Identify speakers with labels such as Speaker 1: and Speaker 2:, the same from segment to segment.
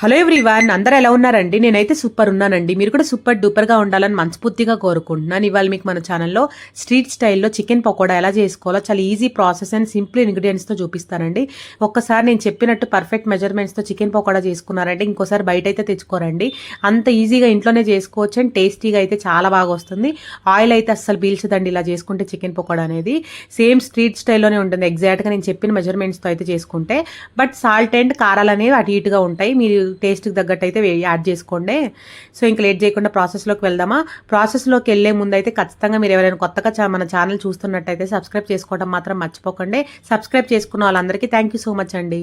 Speaker 1: Hello everyone అందరూ ఎలా ఉన్నారండి? నేనైతే సూపర్ ఉన్నానండి. మీరు కూడా సూపర్ డూపర్గా ఉండాలని మనస్ఫూర్తిగా కోరుకుంటున్నాను. ఇవాళ మీకు మన ఛానల్లో స్ట్రీట్ స్టైల్లో చికెన్ పకోడా ఎలా చేసుకోవాలో చాలా ఈజీ ప్రాసెస్ అండ్ సింపుల్ ఇంగ్రీడియంట్స్తో చూపిస్తానండి. ఒక్కసారి నేను చెప్పినట్టు పర్ఫెక్ట్ మెజర్మెంట్స్తో చికెన్ పకోడా చేసుకున్నారంటే ఇంకోసారి బయట అయితే తెచ్చుకోరండి. అంత ఈజీగా ఇంట్లోనే చేసుకోవచ్చు అండ్ టేస్టీగా అయితే చాలా బాగా వస్తుంది. ఆయిల్ అయితే అస్సలు పీల్చదండి ఇలా చేసుకుంటే చికెన్ పకోడా అనేది. సేమ్ స్ట్రీట్ స్టైల్లోనే ఉంటుంది. ఎగ్జాక్ట్గా నేను చెప్పిన మెజర్మెంట్స్తో అయితే చేసుకుంటే. బట్ సాల్ట్ అండ్ కారాలు అనేవి అటు ఇటుగా ఉంటాయి. మీరు టేస్ట్కి తగ్గట్టు అయితే యాడ్ చేసుకోండి. సో ఇంకా లేట్ చేయకుండా ప్రాసెస్లోకి వెళ్దామా? ప్రాసెస్లోకి వెళ్ళే ముందు అయితే ఖచ్చితంగా మీరు ఎవరైనా కొత్తగా మన ఛానల్ చూస్తున్నట్టయితే సబ్స్క్రైబ్ చేసుకోవడం మాత్రం మర్చిపోకండి. సబ్స్క్రైబ్ చేసుకున్న వాళ్ళందరికీ థ్యాంక్ యూ సో మచ్ అండి.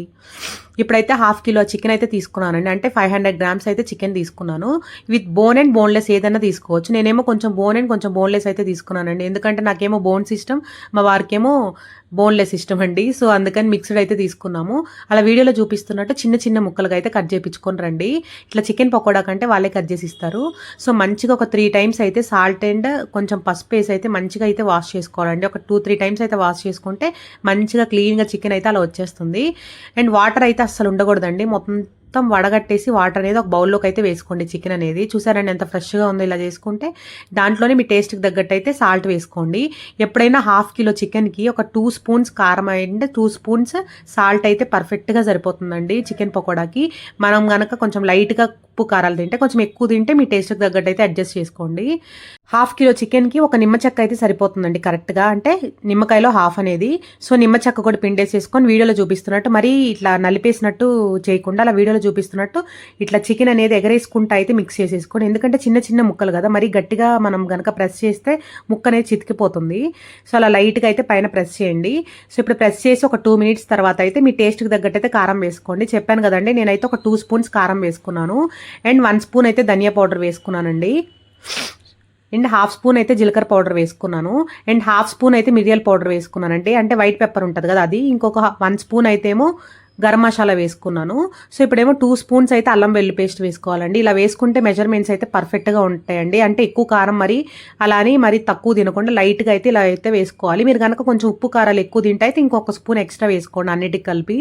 Speaker 1: ఇప్పుడైతే హాఫ్ కిలో చికెన్ అయితే తీసుకున్నానండి. అంటే ఫైవ్ హండ్రెడ్ గ్రామ్స్ అయితే చికెన్ తీసుకున్నాను. విత్ బోన్ అండ్ బోన్లెస్ ఏదైనా తీసుకోవచ్చు. నేనేమో కొంచెం బోన్ అండ్ కొంచెం బోన్లెస్ అయితే తీసుకున్నానండి. ఎందుకంటే నాకేమో బోన్స్ ఇష్టం మా వారికేమో బోన్లెస్ ఇష్టం అండి. సో అందుకని మిక్స్డ్ అయితే తీసుకున్నాము. అలా వీడియోలో చూపిస్తున్నట్టు చిన్న చిన్న ముక్కలుగా అయితే కట్ చేయించుకొని రండి. ఇట్లా చికెన్ పకోడా కంటే వాళ్ళే కట్ చేసి ఇస్తారు. సో మంచిగా ఒక త్రీ టైమ్స్ అయితే సాల్ట్ అండ్ కొంచెం పసుపు వేసి అయితే మంచిగా అయితే వాష్ చేసుకోవాలండి. ఒక టూ త్రీ టైమ్స్ అయితే వాష్ చేసుకుంటే మంచిగా క్లీన్గా చికెన్ అయితే అలా వచ్చేస్తుంది. అండ్ వాటర్ అయితే అస్సలు ఉండకూడదండి. మొత్తం మొత్తం వడగట్టేసి వాటర్ అనేది ఒక బౌల్లోకి అయితే వేసుకోండి చికెన్ అనేది. చూసారండి ఎంత ఫ్రెష్గా ఉందో ఇలా చేసుకుంటే. దాంట్లోనే మీ టేస్ట్కి తగ్గట్టు అయితే సాల్ట్ వేసుకోండి. ఎప్పుడైనా హాఫ్ కిలో చికెన్కి ఒక టూ స్పూన్స్ కారం అండ్ టూ స్పూన్స్ సాల్ట్ అయితే పర్ఫెక్ట్గా సరిపోతుందండి చికెన్ పకోడాకి. మనం కనుక కొంచెం లైట్గా ఉప్పు కారాలు తింటే కొంచెం ఎక్కువ తింటే మీ టేస్ట్కి తగ్గట్టు అయితే అడ్జస్ట్ చేసుకోండి. హాఫ్ కిలో చికెన్కి ఒక నిమ్మ చెక్క అయితే సరిపోతుందండి కరెక్ట్గా. అంటే నిమ్మకాయలో హాఫ్ అనేది. సో నిమ్మ చెక్క కూడా పిండేసేసుకొని వీడియోలో చూపిస్తున్నట్టు మరీ ఇట్లా నలిపేసినట్టు చేయకుండా అలా వీడియోలో చూపిస్తున్నట్టు ఇట్లా చికెన్ అనేది ఎగరేసుకుంటా అయితే మిక్స్ చేసేసుకోండి. ఎందుకంటే చిన్న చిన్న ముక్కలు కదా మరి గట్టిగా మనం గనక ప్రెస్ చేస్తే ముక్క అనేది చితికిపోతుంది. సో అలా లైట్గా అయితే పైన ప్రెస్ చేయండి. సో ఇప్పుడు ప్రెస్ చేసి ఒక టూ మినిట్స్ తర్వాత అయితే మీ టేస్ట్కి తగ్గట్టు అయితే కారం వేసుకోండి. చెప్పాను కదండి నేనైతే ఒక టూ స్పూన్స్ కారం వేసుకున్నాను. అండ్ వన్ స్పూన్ అయితే ధనియా పౌడర్ వేసుకున్నానండి. అండ్ హాఫ్ స్పూన్ అయితే జీలకర్ర పౌడర్ వేసుకున్నాను. అండ్ హాఫ్ స్పూన్ అయితే మిరియాల పౌడర్ వేసుకున్నానండి. అంటే వైట్ పెప్పర్ ఉంటుంది కదా అది. ఇంకొక వన్ స్పూన్ అయితే ఏమో గరం మసాలా వేసుకున్నాను. సో ఇప్పుడేమో టూ స్పూన్స్ అయితే అల్లం వెల్లు పేస్ట్ వేసుకోవాలండి. ఇలా వేసుకుంటే మెజర్మెంట్స్ అయితే పర్ఫెక్ట్గా ఉంటాయండి. అంటే ఎక్కువ కారం మరి అలా అని మరి తక్కువ తినకుండా లైట్గా అయితే ఇలా అయితే వేసుకోవాలి. మీరు కనుక కొంచెం ఉప్పు కారాలు ఎక్కువ తింటే అయితే ఇంకొక స్పూన్ ఎక్స్ట్రా వేసుకోండి అన్నిటికి కలిపి.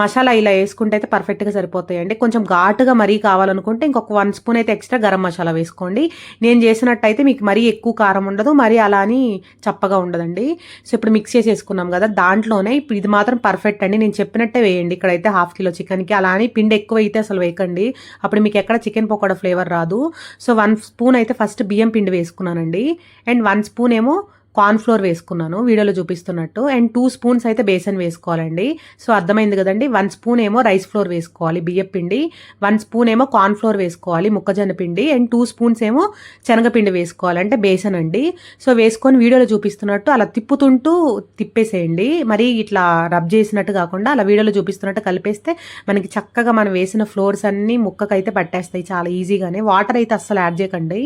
Speaker 1: మసాలా ఇలా వేసుకుంటే అయితే పర్ఫెక్ట్గా సరిపోతాయండి. కొంచెం ఘాటుగా మరీ కావాలనుకుంటే ఇంకొక వన్ స్పూన్ అయితే ఎక్స్ట్రా గరం మసాలా వేసుకోండి. నేను చేసినట్టయితే మీకు మరీ ఎక్కువ కారం ఉండదు మరీ అలా అని చప్పగా ఉండదండి. సో ఇప్పుడు మిక్స్ చేసేసుకున్నాం కదా దాంట్లోనే ఇప్పుడు ఇది మాత్రం పర్ఫెక్ట్ అండి. నేను చెప్పినట్టే వేయండి. ఇక్కడైతే హాఫ్ కిలో చికెన్కి అలా అని పిండి ఎక్కువ అయితే అసలు వేయకండి. అప్పుడు మీకు ఎక్కడ చికెన్ పకోడా ఫ్లేవర్ రాదు. సో వన్ స్పూన్ అయితే ఫస్ట్ బియ్యం పిండి వేసుకున్నానండి. అండ్ వన్ స్పూన్ ఏమో కార్న్ ఫ్లోర్ వేసుకున్నాను వీడియోలో చూపిస్తున్నట్టు. అండ్ టూ స్పూన్స్ అయితే బేసన్ వేసుకోవాలండి. సో అర్థమైంది కదండి వన్ స్పూన్ ఏమో రైస్ ఫ్లోర్ వేసుకోవాలి బియ్యం పిండి వన్ స్పూన్ ఏమో కార్న్ ఫ్లోర్ వేసుకోవాలి మొక్కజొన్న పిండి అండ్ టూ స్పూన్స్ ఏమో శనగపిండి వేసుకోవాలి అంటే బేసన్ అండి. సో వేసుకొని వీడియోలో చూపిస్తున్నట్టు అలా తిప్పుతుంటూ తిప్పేసేయండి. మరి ఇట్లా రబ్ చేసినట్టు కాకుండా అలా వీడియోలో చూపిస్తున్నట్టు కలిపేస్తే మనకి చక్కగా మనం వేసిన ఫ్లోర్స్ అన్నీ ముక్కకైతే పట్టేస్తాయి చాలా ఈజీగానే. వాటర్ అయితే అస్సలు యాడ్ చేయకండి.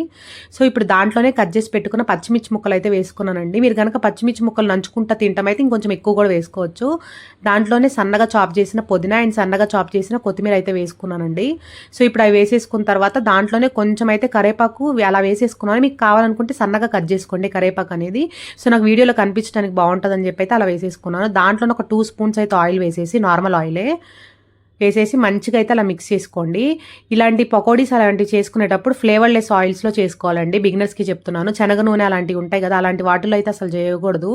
Speaker 1: సో ఇప్పుడు దాంట్లోనే కట్ చేసి పెట్టుకున్న పచ్చిమిర్చి ముక్కలు అయితే వేసుకున్నానండి మీరు కనుక పచ్చిమిర్చి ముక్కలు నంచుకుంటా తింటాం అయితే ఇంకొంచెం ఎక్కువ కూడా వేసుకోవచ్చు. దాంట్లోనే సన్నగా చాప్ చేసిన పుదీనా అండ్ సన్నగా చాప్ చేసిన కొత్తిమీర అయితే వేసుకున్నానండి. సో ఇప్పుడు అవి వేసేసుకున్న తర్వాత దాంట్లోనే కొంచెం అయితే కరేపాకు అలా వేసేసుకున్నాను. మీకు కావాలనుకుంటే సన్నగా కట్ చేసుకోండి కరేపాకు అనేది. సో నాకు వీడియోలో కనిపించడానికి బాగుంటుందని చెప్పి అయితే అలా వేసేసుకున్నాను. దాంట్లోనే ఒక టూ స్పూన్స్ అయితే ఆయిల్ వేసేసి నార్మల్ ఆయిలే. వేసేసి మంచిగా అయితే అలా మిక్స్ చేసుకోండి. ఇలాంటి పకోడీస్ అలాంటివి చేసుకునేటప్పుడు ఫ్లేవర్లెస్ ఆయిల్స్లో చేసుకోవాలండి. బిగినర్స్కి చెప్తున్నాను. శనగ నూనె అలాంటివి ఉంటాయి కదా అలాంటి వాటిలో అయితే అసలు చేయకూడదు.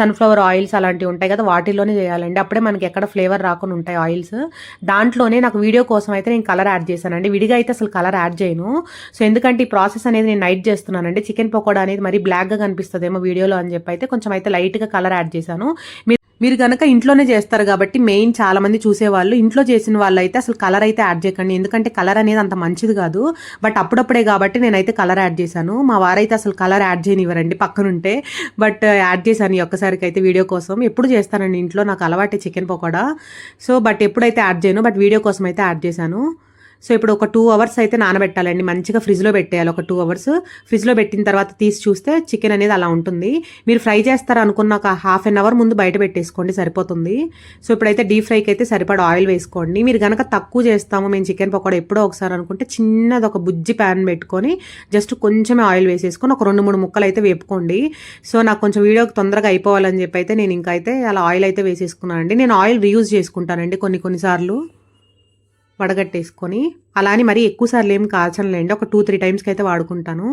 Speaker 1: సన్ఫ్లవర్ ఆయిల్స్ అలాంటివి ఉంటాయి కదా వాటిల్లోనే చేయాలండి. అప్పుడే మనకి ఎక్కడ ఫ్లేవర్ రాకుండా ఉంటాయి ఆయిల్స్ దాంట్లోనే నాకు వీడియో కోసం అయితే నేను కలర్ యాడ్ చేశానండి. విడిగా అయితే అసలు కలర్ యాడ్ చేయను. సో ఎందుకంటే ఈ ప్రాసెస్ అనేది నేను నైట్ చేస్తున్నానండి. చికెన్ పకోడా అనేది మరి బ్లాక్గా కనిపిస్తుందేమో వీడియోలో అని చెప్పి అయితే కొంచెం అయితే లైట్గా కలర్ యాడ్ చేశాను. మీరు మీరు కనుక ఇంట్లోనే చేస్తారు కాబట్టి మెయిన్ చాలా మంది చూసేవాళ్ళు. ఇంట్లో చేసిన వాళ్ళు అయితే అసలు కలర్ అయితే యాడ్ చేయకండి. ఎందుకంటే కలర్ అనేది అంత మంచిది కాదు. బట్ అప్పుడప్పుడే కాబట్టి నేనైతే కలర్ యాడ్ చేశాను. మా వారైతే అసలు కలర్ యాడ్ చేయనివ్వరండి పక్కనుంటే. బట్ యాడ్ చేశాను ఈ ఒక్కసారికి అయితే వీడియో కోసం. ఎప్పుడు చేస్తానండి ఇంట్లో? నాకు అలవాటే చికెన్ పకోడా. సో బట్ ఎప్పుడైతే యాడ్ చేయను బట్ వీడియో కోసం అయితే యాడ్ చేశాను. సో ఇప్పుడు ఒక టూ అవర్స్ అయితే నానబెట్టాలండి. మంచిగా ఫ్రిడ్జ్లో పెట్టేయాలి. ఒక టూ అవర్స్ ఫ్రిడ్జ్లో పెట్టిన తర్వాత తీసి చూస్తే చికెన్ అనేది అలా ఉంటుంది. మీరు ఫ్రై చేస్తారు అనుకున్న ఒక హాఫ్ అన్ అవర్ ముందు బయట పెట్టేసుకోండి సరిపోతుంది. సో ఇప్పుడైతే డీప్ ఫ్రైకి అయితే సరిపడా ఆయిల్ వేసుకోండి. మీరు కనుక తక్కువ చేస్తాము మేము చికెన్ పకోడా ఎప్పుడో ఒకసారి అనుకుంటే చిన్నది ఒక బుజ్జి ప్యాన్ పెట్టుకొని జస్ట్ కొంచెమే ఆయిల్ వేసేసుకొని ఒక రెండు మూడు ముక్కలు అయితే వేపుకోండి. సో నాకు కొంచెం వీడియోకి తొందరగా అయిపోవాలని చెప్పి అయితే నేను ఇంకా అయితే అలా ఆయిల్ అయితే వేసేసుకున్నానండి. నేను ఆయిల్ రీయూజ్ చేసుకుంటానండి కొన్ని కొన్నిసార్లు వడగట్టేసుకొని అలా అని మరీ ఎక్కువ సార్లు ఏం కాల్చనులేండి. ఒక టూ త్రీ టైమ్స్కి అయితే వాడుకుంటాను.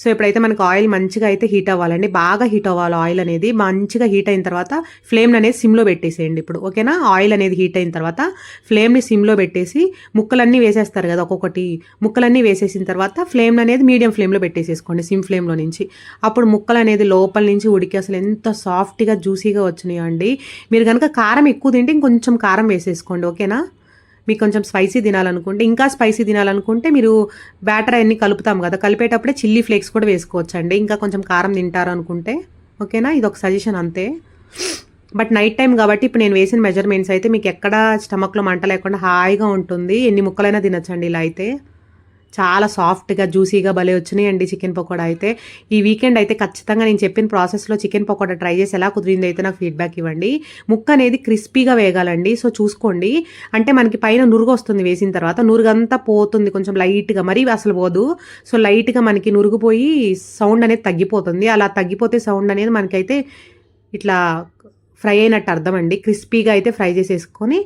Speaker 1: సో ఇప్పుడైతే మనకు ఆయిల్ మంచిగా అయితే హీట్ అవ్వాలండి. బాగా హీట్ అవ్వాలి ఆయిల్ అనేది. మంచిగా హీట్ అయిన తర్వాత ఫ్లేమ్ అనేది సిమ్లో పెట్టేసేయండి ఇప్పుడు. ఓకేనా? ఆయిల్ అనేది హీట్ అయిన తర్వాత ఫ్లేమ్ని సిమ్లో పెట్టేసి ముక్కలన్నీ వేసేస్తారు కదా ఒక్కొక్కటి. ముక్కలన్నీ వేసేసిన తర్వాత ఫ్లేమ్ అనేది మీడియం ఫ్లేమ్లో పెట్టేసేసుకోండి సిమ్ ఫ్లేమ్లో నుంచి. అప్పుడు ముక్కలు అనేది లోపల నుంచి ఉడికి అసలు ఎంత సాఫ్ట్గా జ్యూసీగా వచ్చినాయండి. మీరు కనుక కారం ఎక్కువ తింటే ఇంకొంచెం కారం వేసేసుకోండి. ఓకేనా? మీకు కొంచెం స్పైసీ తినాలనుకుంటే ఇంకా స్పైసీ తినాలనుకుంటే మీరు బ్యాటర్ అన్ని కలుపుతాం కదా కలిపేటప్పుడే చిల్లీ ఫ్లేక్స్ కూడా వేసుకోవచ్చు అండి ఇంకా కొంచెం కారం తింటారు అనుకుంటే ఓకేనా? ఇది ఒక సజెషన్ అంతే. బట్ నైట్ టైం కాబట్టి ఇప్పుడు నేను వేసిన మెజర్మెంట్స్ అయితే మీకు ఎక్కడ స్టమక్లో మంట లేకుండా హాయిగా ఉంటుంది. ఎన్ని ముక్కలైనా తినచ్చండి ఇలా అయితే. చాలా సాఫ్ట్గా జ్యూసీగా భలే వచ్చినాయండి చికెన్ పకోడా అయితే. ఈ వీకెండ్ అయితే ఖచ్చితంగా నేను చెప్పిన ప్రాసెస్లో చికెన్ పకోడా ట్రై చేసి ఎలా కుదిరింది అయితే నాకు ఫీడ్బ్యాక్ ఇవ్వండి. ముక్క అనేది క్రిస్పీగా వేగాలండి. సో చూసుకోండి. అంటే మనకి పైన నురుగు వస్తుంది వేసిన తర్వాత. నురుగంతా పోతుంది కొంచెం లైట్గా. మరీ అసలు పోదు. సో లైట్గా మనకి నురుగుపోయి సౌండ్ అనేది తగ్గిపోతుంది. అలా తగ్గిపోతే సౌండ్ అనేది మనకైతే ఇట్లా ఫ్రై అయినట్టు అర్థం అండి క్రిస్పీగా అయితే ఫ్రై చేసేసుకొని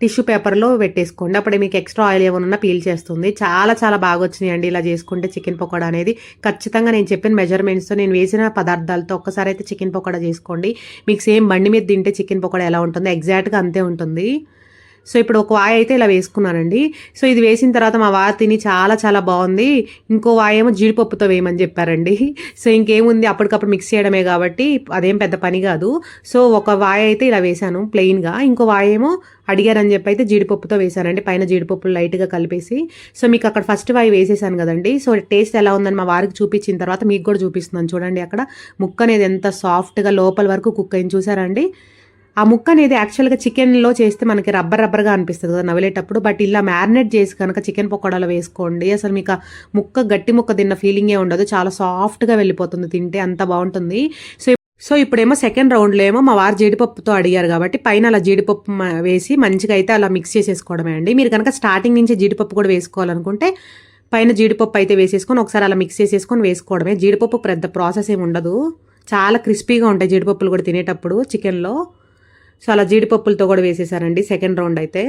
Speaker 1: టిష్యూ పేపర్లో పెట్టేసుకోండి. అప్పుడే మీకు ఎక్స్ట్రా ఆయిల్ ఏమైనా పీల్ చేస్తుంది. చాలా చాలా బాగా వచ్చినాయండి ఇలా చేసుకుంటే చికెన్ పకోడా అనేది. ఖచ్చితంగా నేను చెప్పిన మెజర్మెంట్స్తో నేను వేసిన పదార్థాలతో ఒక్కసారి అయితే చికెన్ పకోడా చేసుకోండి. మీకు సేమ్ బండి మీద తింటే చికెన్ పకోడా ఎలా ఉంటుందో ఎగ్జాక్ట్గా అంతే ఉంటుంది. సో ఇప్పుడు ఒక వాయి అయితే ఇలా వేసుకున్నానండి. సో ఇది వేసిన తర్వాత మా వారు తిని చాలా చాలా బాగుంది. ఇంకో వాయ ఏమో జీడిపప్పుతో వేయమని చెప్పారండి. సో ఇంకేముంది? అప్పటికప్పుడు మిక్స్ చేయడమే కాబట్టి అదేం పెద్ద పని కాదు. సో ఒక వాయి అయితే ఇలా వేశాను ప్లెయిన్గా ఇంకో వాయ ఏమో అడిగారని చెప్పి అయితే జీడిపప్పుతో వేశానండి. పైన జీడిపప్పులు లైట్గా కలిపేసి. సో మీకు అక్కడ ఫస్ట్ వాయి వేసేసాను కదండి. సో టేస్ట్ ఎలా ఉందని మా వారికి చూపించిన తర్వాత మీకు కూడా చూపిస్తున్నాను. చూడండి అక్కడ ముక్క అనేది ఎంత సాఫ్ట్గా లోపల వరకు కుక్ అయింది. చూసారండి ఆ ముక్క అనేది యాక్చువల్గా చికెన్లో చేస్తే మనకి రబ్బర్ రబ్బర్గా అనిపిస్తుంది కదా నవ్వలేటప్పుడు బట్ ఇలా మ్యారినేట్ చేసి కనుక చికెన్ పకోడాలో వేసుకోండి. అసలు మీకు ముక్క గట్టి ముక్క తిన్న ఫీలింగే ఉండదు. చాలా సాఫ్ట్గా వెళ్ళిపోతుంది. తింటే అంత బాగుంటుంది. సో సో ఇప్పుడేమో సెకండ్ రౌండ్లో ఏమో మా వారు జీడిపప్పుతో అడిగారు కాబట్టి పైన అలా జీడిపప్పు వేసి మంచిగా అయితే అలా మిక్స్ చేసేసుకోవడమే అండి. మీరు కనుక స్టార్టింగ్ నుంచి జీడిపప్పు కూడా వేసుకోవాలనుకుంటే పైన జీడిపప్పు అయితే వేసేసుకొని ఒకసారి అలా మిక్స్ చేసేసుకొని వేసుకోవడమే. జీడిపప్పు పెద్ద ప్రాసెస్ ఏమి ఉండదు. చాలా క్రిస్పీగా ఉంటాయి జీడిపప్పులు కూడా తినేటప్పుడు చికెన్లో సో అలా జీడిపప్పులతో కూడా వేసేసారండి. సెకండ్ రౌండ్ అయితే.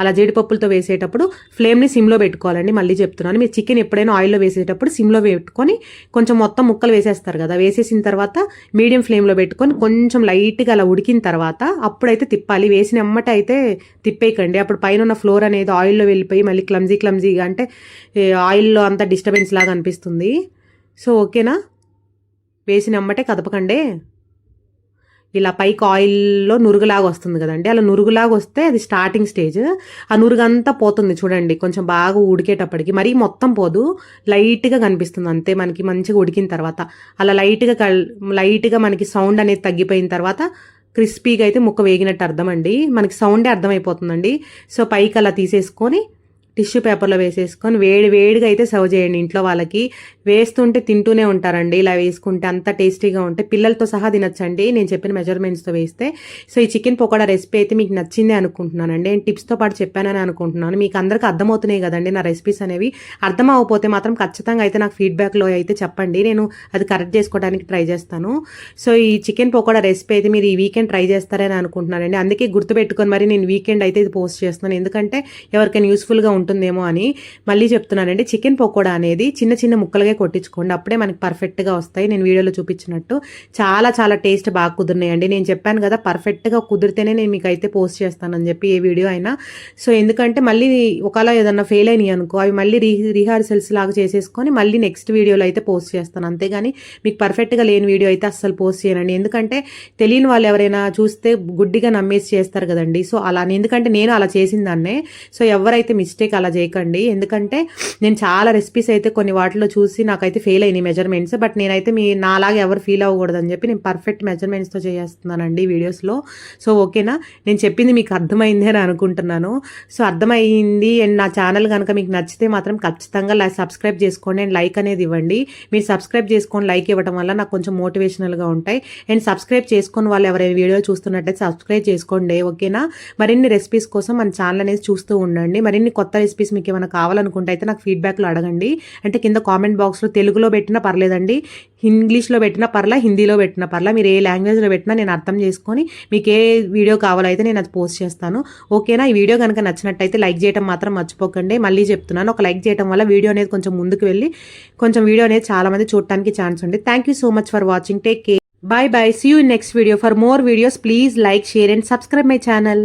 Speaker 1: అలా జీడిపప్పులతో వేసేటప్పుడు ఫ్లేమ్ని సిమ్లో పెట్టుకోవాలండి. మళ్ళీ చెప్తున్నాను. మీరు చికెన్ ఎప్పుడైనా ఆయిల్లో వేసేటప్పుడు సిమ్లో పెట్టుకొని కొంచెం మొత్తం ముక్కలు వేసేస్తారు కదా. వేసేసిన తర్వాత మీడియం ఫ్లేమ్లో పెట్టుకొని కొంచెం లైట్గా అలా ఉడికిన తర్వాత అప్పుడైతే తిప్పాలి. వేసిన అమ్మట అయితే తిప్పేయకండి. అప్పుడు పైన ఉన్న ఫ్లోర్ అనేది ఆయిల్లో వెళ్ళిపోయి మళ్ళీ క్లమ్జీ క్లమ్జీగా అంటే ఆయిల్లో అంతా డిస్టర్బెన్స్ లాగా అనిపిస్తుంది. సో ఓకేనా? వేసిన అమ్మటే కదపకండి. ఇలా పైకి ఆయిల్లో నురుగులాగా వస్తుంది కదండి. అలా నురుగులాగా వస్తే అది స్టార్టింగ్ స్టేజ్ ఆ నురుగంతా పోతుంది చూడండి. కొంచెం బాగా ఉడికేటప్పటికి. మరీ మొత్తం పోదు. లైట్గా కనిపిస్తుంది అంతే మనకి. మంచిగా ఉడికిన తర్వాత. అలా లైట్గా కల్ లైట్గా మనకి సౌండ్ అనేది తగ్గిపోయిన తర్వాత క్రిస్పీగా అయితే ముక్క వేగినట్టు అర్థం అండి. మనకి సౌండే అర్థమైపోతుందండి. సో పైకి అలా తీసేసుకొని టిష్యూ పేపర్లో వేసేసుకొని వేడి వేడిగా అయితే సర్వ్ చేయండి ఇంట్లో వాళ్ళకి. వేస్తుంటే తింటూనే ఉంటారండి ఇలా వేసుకుంటే అంత టేస్టీగా ఉంటే పిల్లలతో సహా తినచ్చండి. నేను చెప్పిన మెజర్మెంట్స్తో వేస్తే. సో ఈ చికెన్ పకోడా రెసిపీ అయితే మీకు నచ్చిందే అనుకుంటున్నానండి. నేను టిప్స్తో పాటు చెప్పానని అనుకుంటున్నాను. మీకు అందరికీ అర్థమవుతున్నాయి కదండి నా రెసిపీస్ అనేవి. అర్థం అవ్వకపోతే మాత్రం ఖచ్చితంగా అయితే నాకు ఫీడ్బ్యాక్లో అయితే చెప్పండి. నేను అది కరెక్ట్ చేసుకోవడానికి ట్రై చేస్తాను. సో ఈ చికెన్ పకోడా రెసిపీ అయితే మీరు ఈ వీకెండ్ ట్రై చేస్తారని అనుకుంటున్నానండి. అందుకే గుర్తుపెట్టుకొని మరి నేను వీకెండ్ అయితే ఇది పోస్ట్ చేస్తున్నాను. ఎందుకంటే ఎవరికైనా యూస్ఫుల్గా ఉంటుందేమో అని మళ్ళీ చెప్తున్నానండి. చికెన్ పకోడా అనేది చిన్న చిన్న ముక్కలుగా కొట్టించుకోండి. అప్పుడే మనకి పర్ఫెక్ట్గా వస్తాయి. నేను వీడియోలో చూపించినట్టు చాలా చాలా టేస్ట్ బాగా కుదిరినాయండి. నేను చెప్పాను కదా పర్ఫెక్ట్గా కుదిరితేనే నేను మీకు అయితే పోస్ట్ చేస్తానని చెప్పి ఏ వీడియో అయినా. సో ఎందుకంటే మళ్ళీ ఒకవేళ ఏదన్నా ఫెయిల్ అయినాయి అనుకో అవి మళ్ళీ రీ రిహార్సల్స్ లాగా చేసేసుకొని మళ్ళీ నెక్స్ట్ వీడియోలో అయితే పోస్ట్ చేస్తాను. అంతేగాని మీకు పర్ఫెక్ట్గా లేని వీడియో అయితే అస్సలు పోస్ట్ చేయనండి. ఎందుకంటే తెలియని వాళ్ళు ఎవరైనా చూస్తే గుడ్డిగా నమ్మేసి చేస్తారు కదండి. సో అలా ఎందుకంటే నేను అలా చేసిన దాన్నే. సో ఎవరైతే మిస్టేక్ అలా చేయకండి. ఎందుకంటే నేను చాలా రెసిపీస్ అయితే కొన్ని వాటిలో చూసి నాకైతే ఫెయిల్ అయినాయి మెజర్మెంట్స్ బట్ నేనైతే మీ నాలాగా ఎవరు ఫీల్ అవ్వకూడదని చెప్పి నేను పర్ఫెక్ట్ మెజర్మెంట్స్తో చేస్తున్నానండి వీడియోస్లో సో ఓకేనా నేను చెప్పింది మీకు అర్థమైంది అని అనుకుంటున్నాను. సో అర్థమైంది అండ్ నా ఛానల్ కనుక మీకు నచ్చితే మాత్రం ఖచ్చితంగా లైక్ సబ్స్క్రైబ్ చేసుకోండి అండ్ లైక్ అనేది ఇవ్వండి. మీరు సబ్స్క్రైబ్ చేసుకొని లైక్ ఇవ్వడం వల్ల నాకు కొంచెం మోటివేషనల్గా ఉంటాయి. అండ్ సబ్స్క్రైబ్ చేసుకొని వాళ్ళు ఎవరైనా వీడియో చూస్తున్నట్టయితే సబ్స్క్రైబ్ చేసుకోండి. ఓకేనా మరిన్ని రెసిపీస్ కోసం మన ఛానల్ అనేది చూస్తూ ఉండండి. మరిన్ని కొత్త రెసిపీస్ మీకు ఏమైనా కావాలనుకుంటే అయితే నాకు ఫీడ్బ్యాక్లో అడగండి. అంటే కింద కామెంట్ బాక్స్లో తెలుగులో పెట్టినా పర్లేదండి ఇంగ్లీష్లో పెట్టినా పర్లా హిందీలో పెట్టినా పర్లా మీరు ఏ లాంగ్వేజ్లో పెట్టినా నేను అర్థం చేసుకొని మీకు ఏ వీడియో కావాలో అయితే నేను అది పోస్ట్ చేస్తాను. ఓకేనా ఈ వీడియో కనుక నచ్చినట్టయితే లైక్ చేయడం మాత్రం మర్చిపోకండి. మళ్ళీ చెప్తున్నాను ఒక లైక్ చేయడం వల్ల వీడియో అనేది కొంచెం ముందుకు వెళ్ళి కొంచెం వీడియో అనేది చాలామంది చూడటానికి ఛాన్స్ ఉంది. Thank you so much for watching take care Bye bye. See you in next video. For more videos, please like, share and subscribe my channel.